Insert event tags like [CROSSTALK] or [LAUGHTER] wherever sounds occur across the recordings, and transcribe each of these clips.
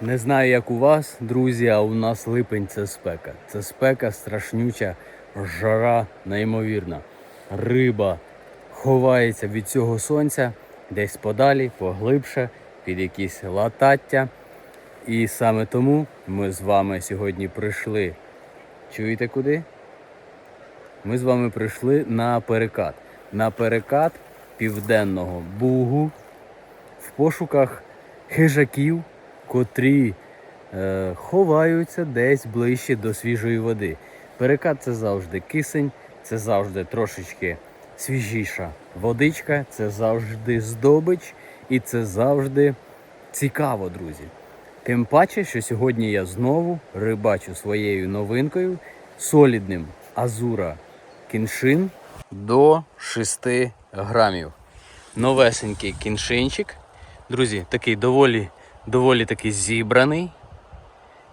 Не знаю, як у вас, друзі, а у нас липень це спека. Це спека страшнюча, жара неймовірна. Риба ховається від цього сонця десь подалі, поглибше, під якісь латаття. І саме тому ми з вами сьогодні прийшли. Чуєте куди? Ми з вами прийшли на перекат. На перекат південного Бугу в пошуках хижаків, котрі е, ховаються десь ближче до свіжої води. Перекат це завжди кисень, це завжди трошечки свіжіша водичка, це завжди здобич і це завжди цікаво, друзі. Тим паче, що сьогодні я знову рибачу своєю новинкою солідним Азура кіншин до 6 грамів. Новесенький кіншинчик. Друзі, такий доволі, доволі таки зібраний.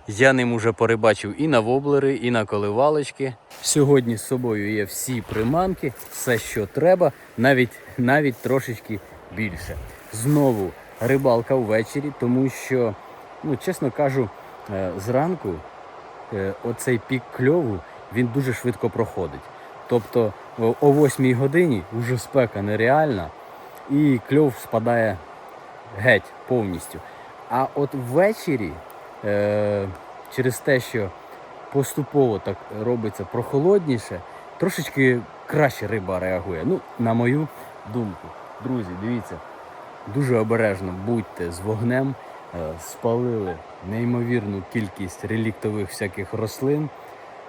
Я ним уже порибачив і на воблери, і на коливалочки. Сьогодні з собою є всі приманки, все, що треба, навіть, навіть трошечки більше. Знову рибалка ввечері, тому що, ну, чесно кажу, е, зранку е, оцей пік кльову він дуже швидко проходить. Тобто о 8 годині вже спека нереальна і кльов спадає геть повністю. А от ввечері, е, через те, що поступово так робиться прохолодніше, трошечки краще риба реагує. Ну, на мою думку. Друзі, дивіться, дуже обережно будьте з вогнем. Е, Спалили неймовірну кількість реліктових всяких рослин.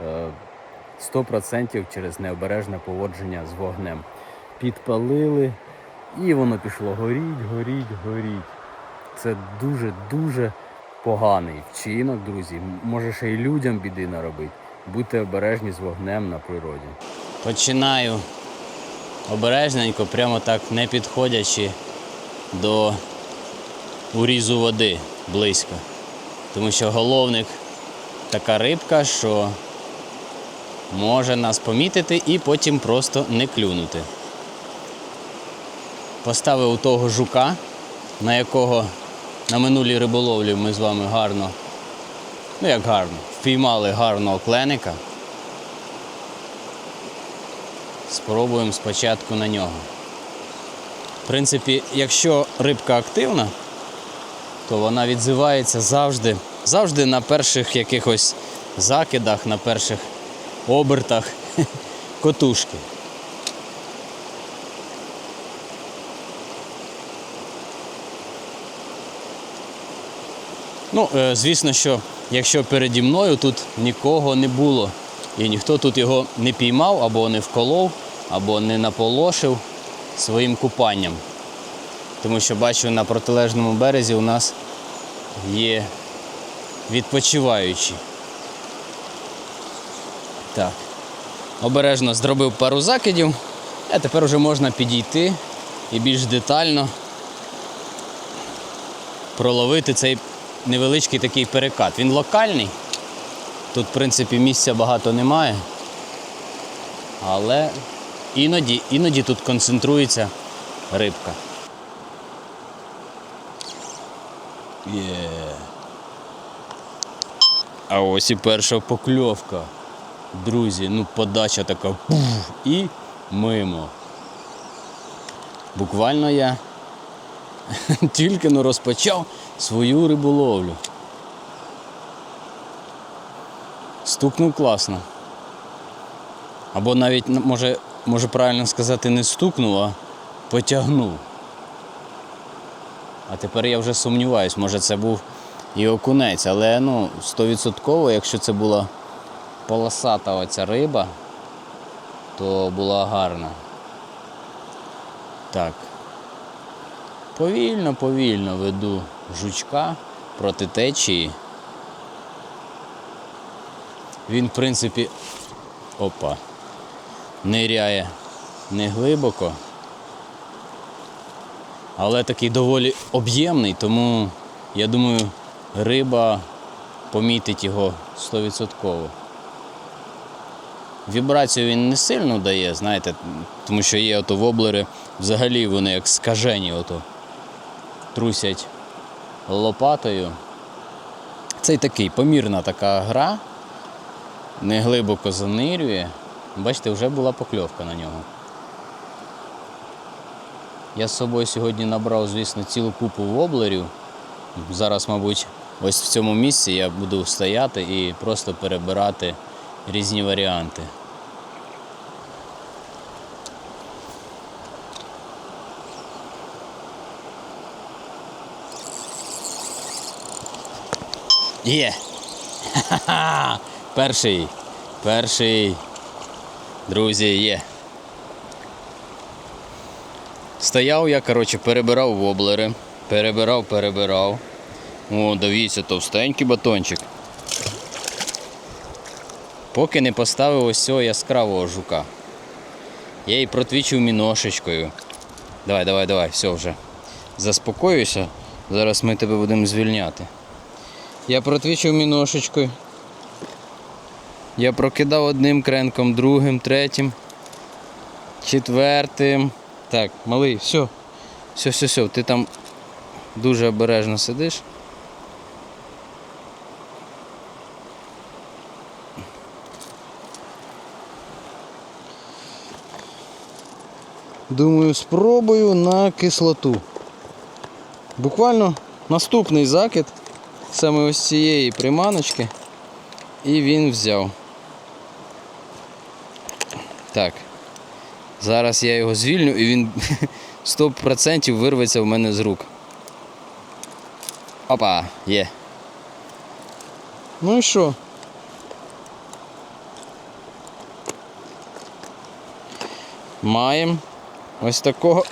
Е, 100% через необережне поводження з вогнем. Підпалили, і воно пішло горіть, горіть, горіть. Це дуже-дуже поганий вчинок, друзі. Може ще й людям біди наробить. Будьте обережні з вогнем на природі. Починаю обережненько, прямо так не підходячи до урізу води близько. Тому що головник така рибка, що може нас помітити і потім просто не клюнути. Поставив у того жука, на якого на минулій риболовлі ми з вами гарно, ну як гарно, впіймали гарного кленика. Спробуємо спочатку на нього. В принципі, якщо рибка активна, то вона відзивається завжди, завжди на перших якихось закидах, на перших обертах [LAUGHS] котушки. Ну, е, звісно, що якщо переді мною тут нікого не було, і ніхто тут його не піймав, або не вколов, або не наполошив своїм купанням. Тому що бачу на протилежному березі у нас є відпочиваючі. Так. Обережно зробив пару закидів, а тепер вже можна підійти і більш детально проловити цей невеличкий такий перекат. Він локальний. Тут, в принципі, місця багато немає. Але іноді, іноді тут концентрується рибка. Є. А ось і перша покльовка. Друзі, ну подача така пуф, і мимо. Буквально я [LAUGHS] тільки но розпочав свою риболовлю. Стукнув класно. Або навіть, може, може правильно сказати, не стукнув, а потягнув. А тепер я вже сумніваюсь, може це був і окунець, але ну, 100%, якщо це була полосата оця риба, то була гарна. Так. Повільно, повільно веду жучка проти течії. Він, в принципі, опа, ниряє не глибоко, але такий доволі об'ємний, тому я думаю, риба помітить його 100%. Вібрацію він не сильно дає, знаєте, тому що є ото воблери, взагалі вони як скажені ото трусять лопатою. Це такий помірна така гра, не глибоко занирює. Бачите, вже була покльовка на нього. Я з собою сьогодні набрав, звісно, цілу купу воблерів. Зараз, мабуть, ось в цьому місці я буду стояти і просто перебирати різні варіанти. Є! Ха-ха-ха! [LAUGHS] Перший. Перший. Друзі, є. Стояв я, коротше, перебирав воблери. Перебирав, перебирав. О, дивіться, товстенький батончик. Поки не поставив ось цього яскравого жука. Я її протвічив міношечкою. Давай, давай, давай, все вже. Заспокоюйся. Зараз ми тебе будемо звільняти. Я протвічив міношечкою. Я прокидав одним кренком, другим, третім, четвертим. Так, малий, все. Все, все, все. Ти там дуже обережно сидиш. Думаю, спробую на кислоту. Буквально наступний закид саме ось цієї приманочки. І він взяв. Так. Зараз я його звільню і він [LAUGHS] 100% вирветься в мене з рук. Опа, є. Ну і що? Маємо ось такого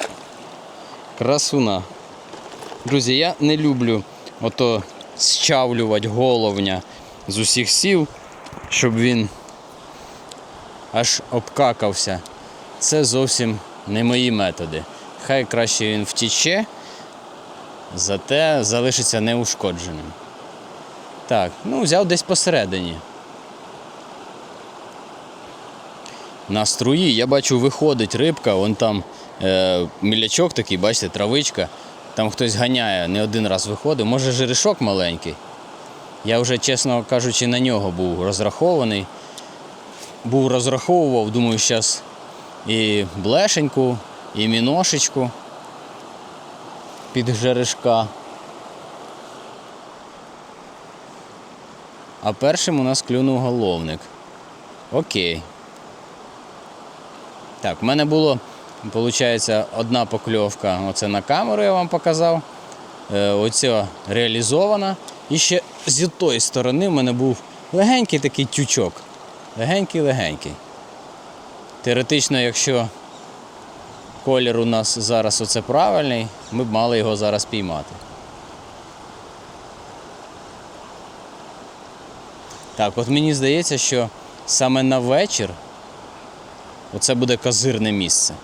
красуна. Друзі, я не люблю ото щавлювати головня з усіх сіл, щоб він аж обкакався. Це зовсім не мої методи. Хай краще він втіче, зате залишиться неушкодженим. Так, ну взяв десь посередині. На струї я бачу, виходить рибка, вон там е, мілячок такий, бачите, травичка. Там хтось ганяє, не один раз виходив. Може жерешок маленький. Я вже, чесно кажучи, на нього був розрахований. Був розраховував, думаю, зараз і блешеньку, і міношечку під жерешка. А першим у нас клюнув головник. Окей. Так, в мене було, виходить, одна покльовка. Оце на камеру я вам показав. Е, оця реалізована. І ще з тої сторони в мене був легенький такий тючок. Легенький-легенький. Теоретично, якщо колір у нас зараз оце правильний, ми б мали його зараз піймати. Так, от мені здається, що саме на вечір оце буде козирне місце.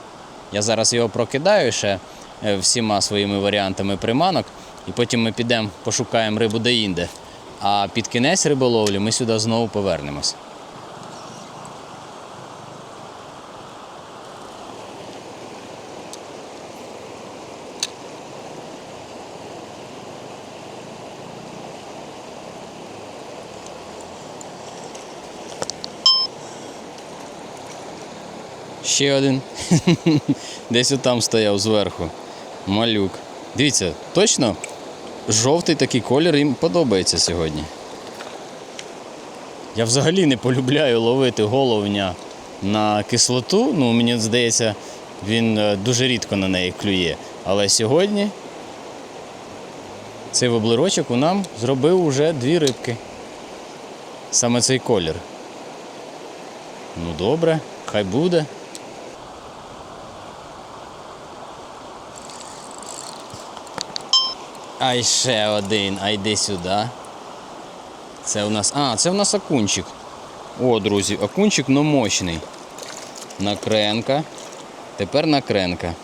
Я зараз його прокидаю ще е, всіма своїми варіантами приманок, і потім ми підемо пошукаємо рибу де-інде. А під кінець риболовлі ми сюди знову повернемось. Ще один. [LAUGHS] Десь отам стояв зверху. Малюк. Дивіться, точно жовтий такий колір їм подобається сьогодні. Я взагалі не полюбляю ловити головня на кислоту. Ну, мені здається, він е, дуже рідко на неї клює. Але сьогодні цей воблерочок у нам зробив уже дві рибки. Саме цей колір. Ну добре, хай буде. А ще один, а йди сюди. Це у нас. А, це у нас окунчик. О, друзі, окунчик, но мощний. Накренка. Тепер накренка.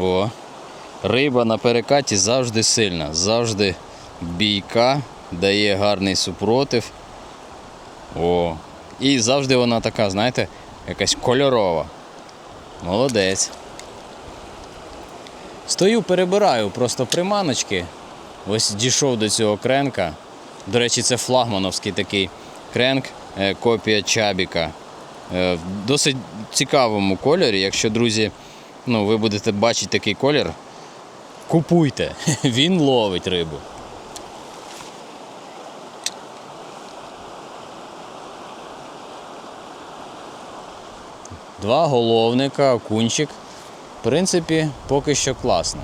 О. Риба на перекаті завжди сильна, завжди бійка, дає гарний супротив. О. І завжди вона така, знаєте, якась кольорова. Молодець. Стою, перебираю просто приманочки. Ось дійшов до цього кренка. До речі, це флагмановський такий кренк, е, копія Чабіка. Е, В досить цікавому кольорі. Якщо, друзі, ну, ви будете бачити такий колір, купуйте. [LAUGHS] Він ловить рибу. Два головника, окунчик. В принципі, поки що класно.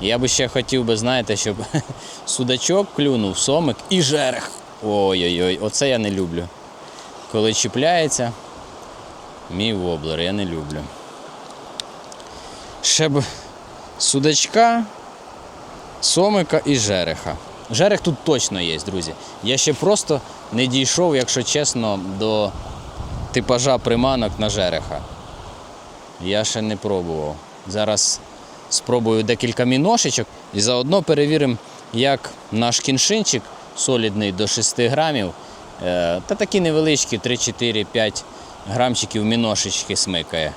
Я би ще хотів би, знаєте, щоб [LAUGHS] судачок клюнув, сомик і жерех. Ой-ой-ой, оце я не люблю. Коли чіпляється, мій воблер, я не люблю. Ще б судачка, сомика і жереха. Жерех тут точно є, друзі. Я ще просто не дійшов, якщо чесно, до типажа приманок на жереха. Я ще не пробував. Зараз спробую декілька міношечок і заодно перевіримо, як наш кіншинчик солідний до 6 грамів. е, Та такі невеличкі 3-4-5 грамчиків міношечки смикає.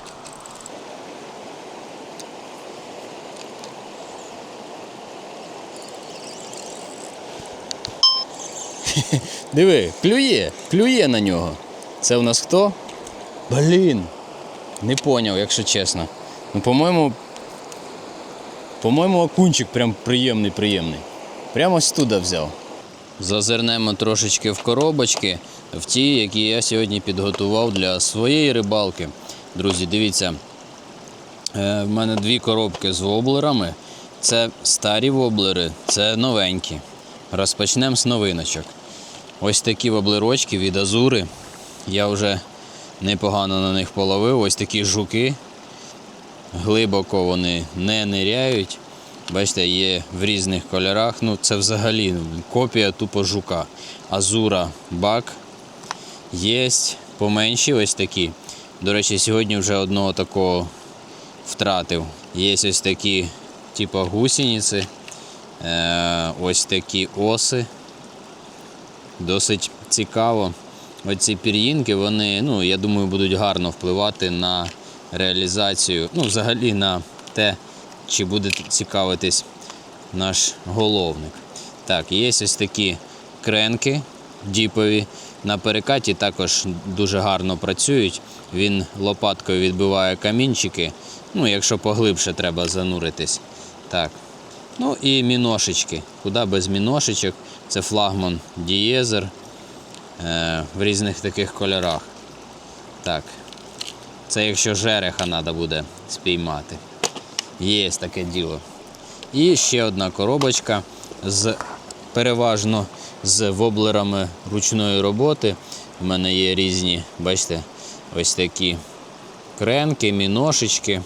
Диви, клює, клює на нього. Це у нас хто? Блін. Не поняв, якщо чесно. Ну, по-моєму, по-моєму, окунчик прям приємний, приємний. Прямо ось туди взяв. Зазирнемо трошечки в коробочки, в ті, які я сьогодні підготував для своєї рибалки. Друзі, дивіться, е, в мене дві коробки з воблерами. Це старі воблери, це новенькі. Розпочнемо з новиночок. Ось такі воблерочки від Азури. Я вже непогано на них половив. Ось такі жуки. Глибоко вони не ниряють. Бачите, є в різних кольорах. Ну, це взагалі копія тупо жука. Азура бак. Є поменші ось такі. До речі, сьогодні вже одного такого втратив. Є ось такі, типу гусениці. Е, ось такі оси. Досить цікаво. Оці пір'їнки, вони, ну, я думаю, будуть гарно впливати на реалізацію, ну, взагалі на те, чи буде цікавитись наш головник. Так, є ось такі кренки діпові. На перекаті також дуже гарно працюють. Він лопаткою відбиває камінчики. Ну, якщо поглибше треба зануритись. Так. Ну і міношечки. Куди без міношечок? Це флагман Дієзер в різних таких кольорах. Так. Це якщо жереха треба буде спіймати. Є таке діло. І ще одна коробочка з переважно з воблерами ручної роботи. У мене є різні, бачите, ось такі кренки, міношечки.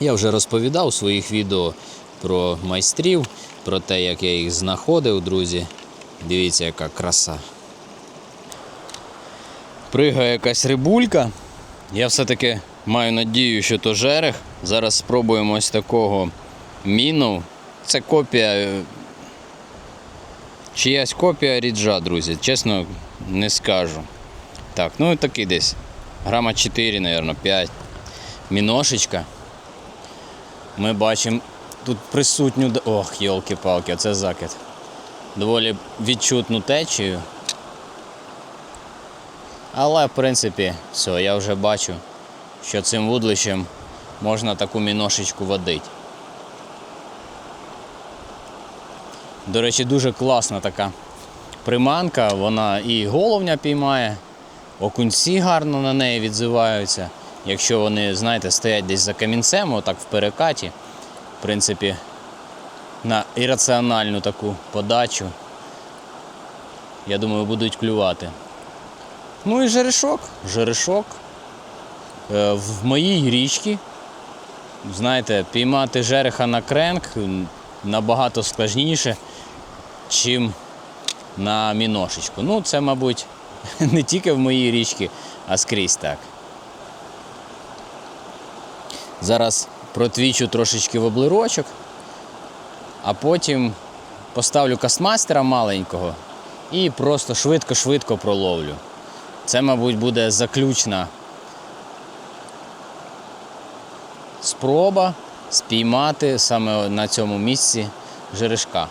Я вже розповідав у своїх відео про майстрів, про те, як я їх знаходив, друзі. Дивіться, яка краса. Пригає якась рибулька. Я все-таки маю надію, що то жерех. Зараз спробуємо ось такого міну. Це копія. е, Чиясь копія ріджа, друзі. Чесно, не скажу. Так, ну такий десь. Грама 4, мабуть, 5. Міношечка. Ми бачимо тут присутню. Ох, йолки-палки, оце закид. Доволі відчутну течію. Але, в принципі, все, я вже бачу, що цим вудлищем можна таку міношечку водити. До речі, дуже класна така приманка, вона і головня піймає, окунці гарно на неї відзиваються. Якщо вони, знаєте, стоять десь за камінцем, отак в перекаті, в принципі, на ірраціональну таку подачу, я думаю, будуть клювати. Ну і жерешок. Жерешок. Е, В моїй річці, знаєте, піймати жереха на кренк набагато складніше, чим на міношечку. Ну, це, мабуть, [LAUGHS] не тільки в моїй річці, а скрізь так. Зараз протвічу трошечки воблерочок, а потім поставлю кастмастера маленького і просто швидко-швидко проловлю. Це, мабуть, буде заключна спроба спіймати саме на цьому місці жерешка.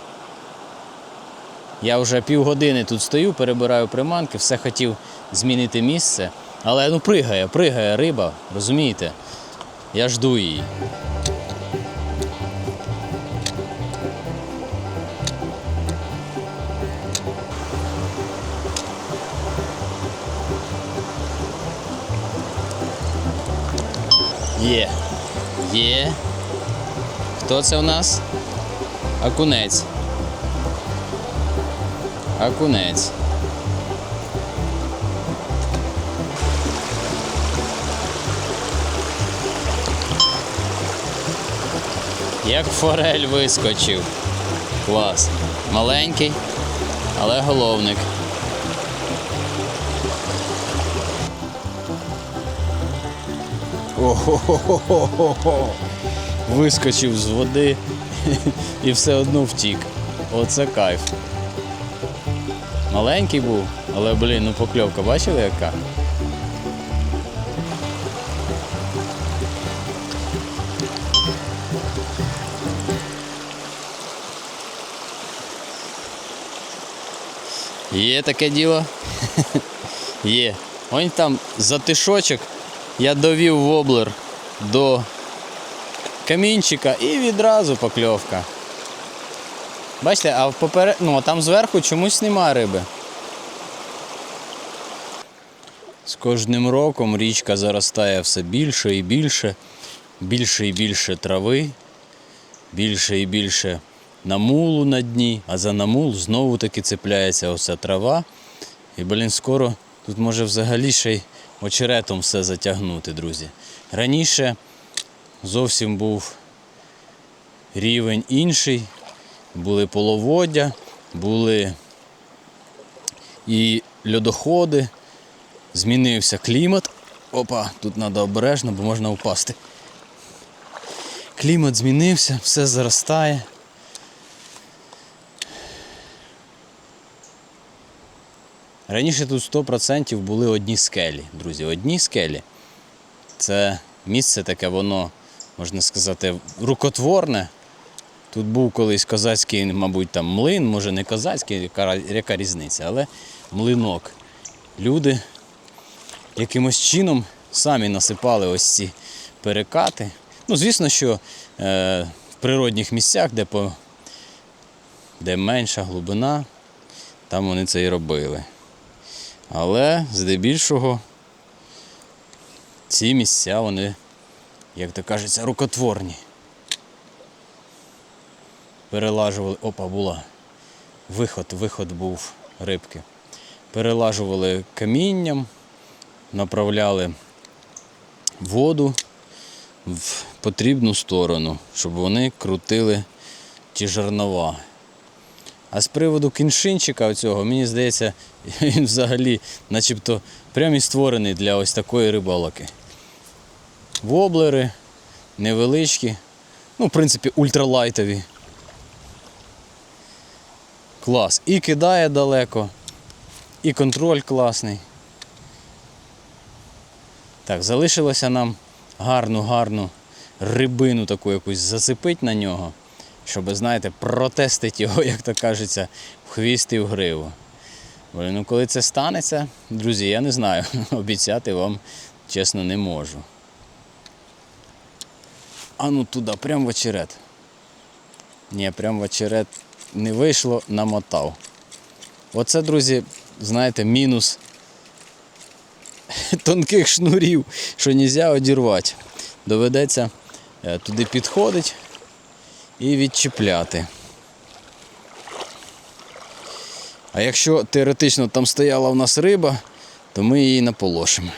Я вже півгодини тут стою, перебираю приманки, все хотів змінити місце. Але ну пригає, пригає риба, розумієте? Я жду її. Є. Є. Хто це у нас? Акунець. Акунець. Як форель вискочив. Клас. Маленький, але головник. Ого-го-го-го-го. Вискочив з води і все одно втік. Оце кайф. Маленький був, але блін, ну покльовка, бачили яка? Є таке діло. [LAUGHS] Є. Ось там за тишочок я довів воблер до камінчика і відразу покльовка. Бачите, а поперед... ну, а там зверху чомусь немає риби. З кожним роком річка заростає все більше і більше, більше і більше трави, більше і більше намулу на дні, а за намул знову таки цепляється оця трава. І, блін, скоро тут може взагалі ще й очеретом все затягнути, друзі. Раніше зовсім був рівень інший, були половоддя, були і льодоходи, змінився клімат. Опа, тут треба обережно, бо можна впасти. Клімат змінився, все заростає. Раніше тут 100% були одні скелі, друзі, одні скелі. Це місце таке, воно, можна сказати, рукотворне. Тут був колись козацький, мабуть, там млин, може не козацький, яка, яка різниця, але млинок. Люди якимось чином самі насипали ось ці перекати. Ну, звісно, що е, в природних місцях, де, по, де менша глибина, там вони це і робили. Але здебільшого ці місця, вони, як то кажеться, рукотворні. Перелажували, опа, була. Виход, виход був рибки. Перелажували камінням, направляли воду в потрібну сторону, щоб вони крутили ті жернова. А з приводу кіншинчика цього, мені здається, [LAUGHS] він взагалі начебто прям і створений для ось такої рибалки. Воблери невеличкі, ну, в принципі, ультралайтові. Клас. І кидає далеко, і контроль класний. Так, залишилося нам гарну, гарну рибину таку якусь зацепити на нього, щоб, знаєте, протестити його, [LAUGHS] як то кажеться, в хвіст і в гриву. Ну, коли це станеться, друзі, я не знаю. [LAUGHS] Обіцяти вам чесно не можу. А ну туди, прям в очерет. Ні, прям в очерет не вийшло, намотав. Оце, друзі, знаєте, мінус [LAUGHS] тонких шнурів, що не можна одірвати. Доведеться е, туди підходити і відчіпляти. А якщо теоретично там стояла в нас риба, то ми її наполошимо.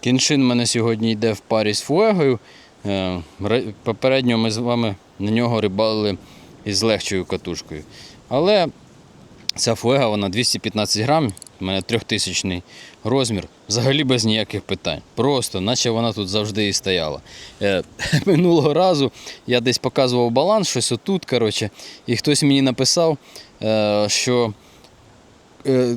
Кіншин в мене сьогодні йде в парі з фуегою. Е, Попередньо ми з вами на нього рибалили із легчою катушкою. Але ця фуега вона 215 грам, у мене трьохтисячний розмір, взагалі без ніяких питань. Просто, наче вона тут завжди і стояла. Е, [LAUGHS] минулого разу я десь показував баланс, щось отут, коротше, і хтось мені написав, е, що е,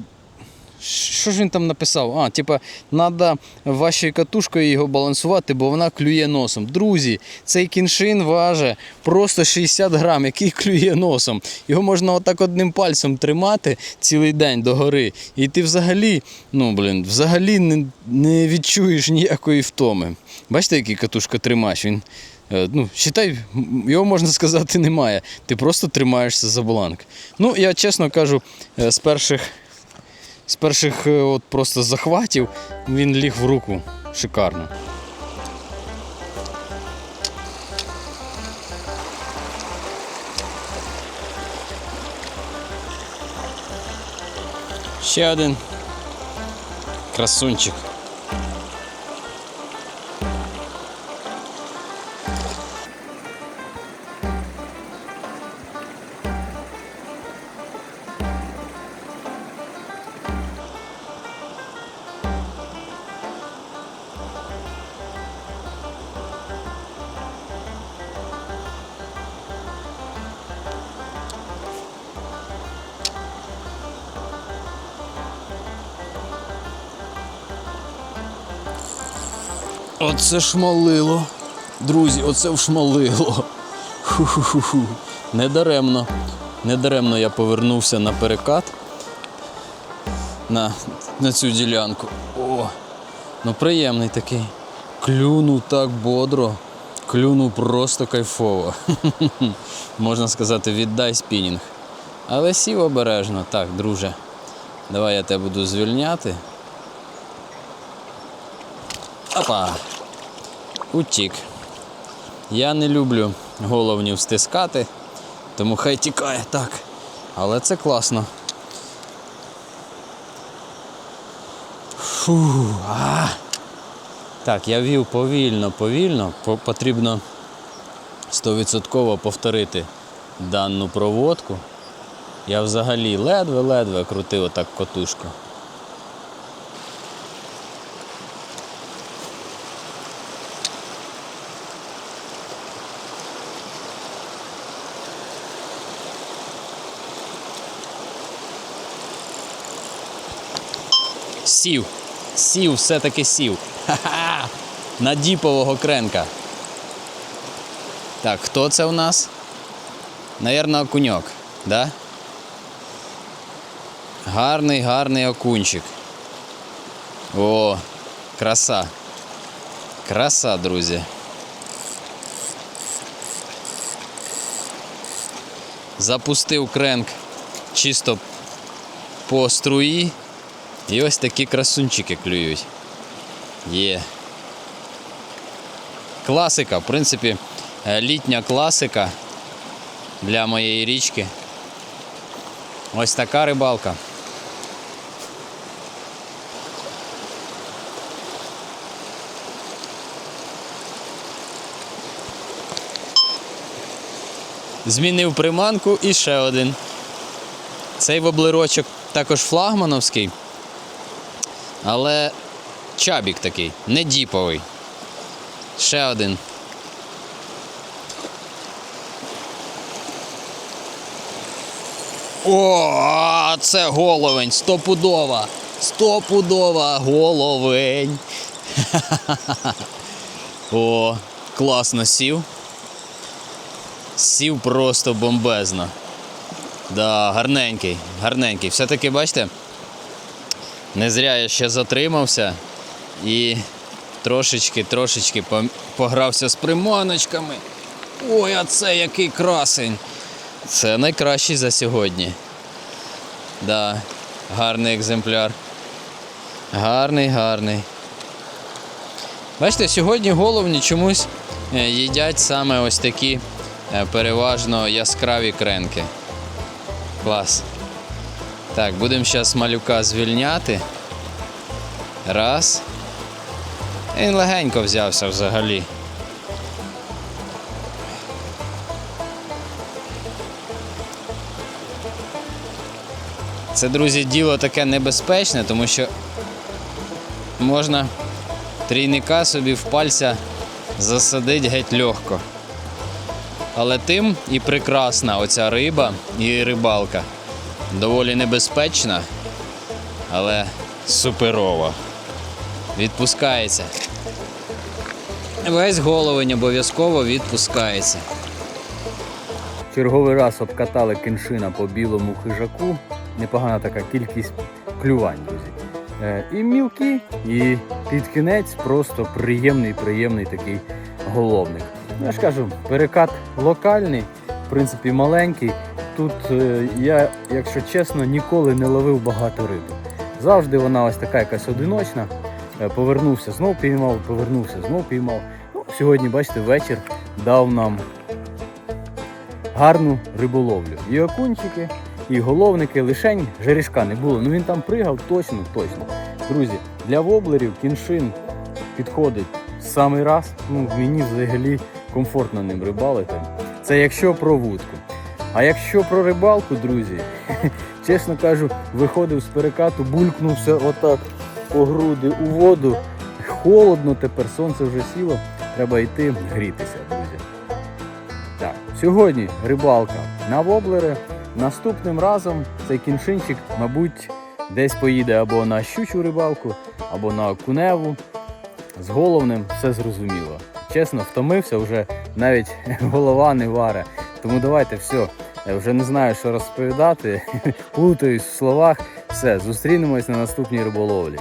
Що ж він там написав? А, типа, треба вашою катушкою його балансувати, бо вона клює носом. Друзі, цей кіншин важить просто 60 грам, який клює носом. Його можна отак одним пальцем тримати цілий день догори. І ти взагалі, ну блін, взагалі не, не відчуєш ніякої втоми. Бачите, який катушка тримач? Він. е, Ну, считай, його можна сказати, немає. Ти просто тримаєшся за бланк. Ну, я чесно кажу, е, з перших з перших е, от просто захватів він ліг в руку. Шикарно. Ще один красунчик. Оце шмалило. Друзі, оце вшмалило. Ху-ху-ху. Недаремно. Недаремно я повернувся на перекат на, на цю ділянку. О, ну приємний такий. Клюнув так бодро. Клюнув просто кайфово. [LAUGHS] Можна сказати, віддай спінінг. Але сів обережно. Так, друже. Давай я тебе буду звільняти. Опа. Утік. Я не люблю головнів стискати, тому хай тікає так. Але це класно. Фу, а. Так, я вів повільно, повільно. Потрібно 100% повторити дану проводку. Я взагалі ледве-ледве крутив отак котушку. Сів. Сів, все-таки сів. Ха-ха! На діпового кренка. Так, хто це у нас? Навірно, окуньок, да? Гарний, гарний окунчик. О, краса. Краса, друзі. Запустив кренк чисто по струї. І ось такі красунчики клюють. Є. Класика, в принципі, е, літня класика для моєї річки. Ось така рибалка. Змінив приманку і ще один. Цей воблерочок також флагмановський. Але чабік такий, не діповий. Ще один. О, це головень, стопудова. Стопудова головень. [LAUGHS] О, класно сів. Сів просто бомбезно. Да, гарненький, гарненький. Все-таки, бачите, не зря я ще затримався і трошечки, трошечки погрався з приманочками. Ой, а це який красень! Це найкращий за сьогодні. Да, гарний екземпляр. Гарний, гарний. Бачите, сьогодні головні чомусь е, їдять саме ось такі е, переважно яскраві кренки. Клас. Так, будемо зараз малюка звільняти. Раз. Він легенько взявся взагалі. Це, друзі, діло таке небезпечне, тому що можна трійника собі в пальця засадити геть легко. Але тим і прекрасна оця риба і рибалка. Доволі небезпечна, але суперово. Відпускається. Весь головень обов'язково відпускається. Черговий раз обкатали кіншина по білому хижаку. Непогана така кількість клювань, друзі. Е, І мілкі, і під кінець просто приємний, приємний такий головник. Ну, я ж кажу, перекат локальний, в принципі, маленький. Тут е, я, якщо чесно, ніколи не ловив багато риби. Завжди вона ось така якась одиночна. Е, Повернувся, знов піймав, повернувся, знов піймав. Ну, сьогодні, бачите, вечір дав нам гарну риболовлю. І окунчики, і головники, лишень жерешка не було. Ну він там пригав точно, точно. Друзі, для воблерів кіншин підходить самий раз. Ну, мені взагалі комфортно ним рибалити. Це якщо про вудку. А якщо про рибалку, друзі, [LAUGHS] чесно кажу, виходив з перекату, булькнувся отак по груди у воду. Холодно тепер, сонце вже сіло, треба йти грітися, друзі. Так, сьогодні рибалка на воблери. Наступним разом цей кіншинчик, мабуть, десь поїде або на щучу рибалку, або на окуневу. З головним все зрозуміло. Чесно, втомився, вже навіть [LAUGHS] голова не варе. Тому давайте все. Я вже не знаю, що розповідати. [LAUGHS] Плутаюсь в словах. Все, зустрінемось на наступній риболовлі.